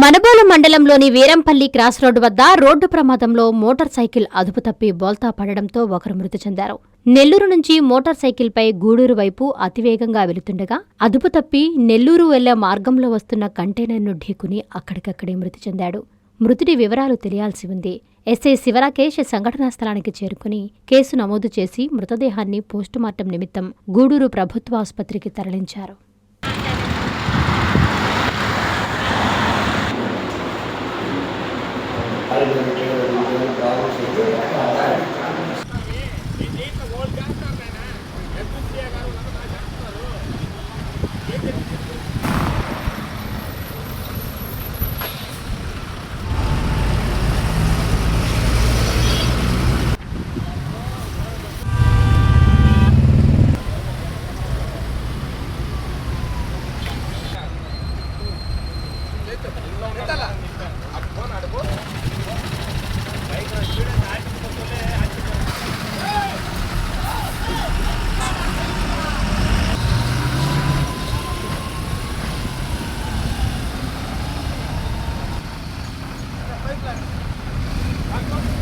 మనబోల మండలంలోని Veerampalli cross road వద్ద road ప్రమాదంలో మోటార్ సైకిల్ అదుపు తప్పి బోల్తా పడడంతో ఒకరు మృతి చెందారు. నెల్లూరు నుంచి మోటార్ సైకిల్పై గూడూరు వైపు అతివేగంగా వెళుతుండగా అదుపు తప్పి నెల్లూరు వెళ్ళే మార్గంలో వస్తున్న కంటైనర్ను ఢీకుని అక్కడికక్కడే మృతి చెందాడు. మృతుడి వివరాలు తెలియాల్సి ఉంది. ఎస్ఐ శివరాకేష్ సంఘటనా స్థలానికి చేరుకుని కేసు నమోదు చేసి మృతదేహాన్ని పోస్టుమార్టం నిమిత్తం గూడూరు ప్రభుత్వ ఆసుపత్రికి తరలించారు. Thank you.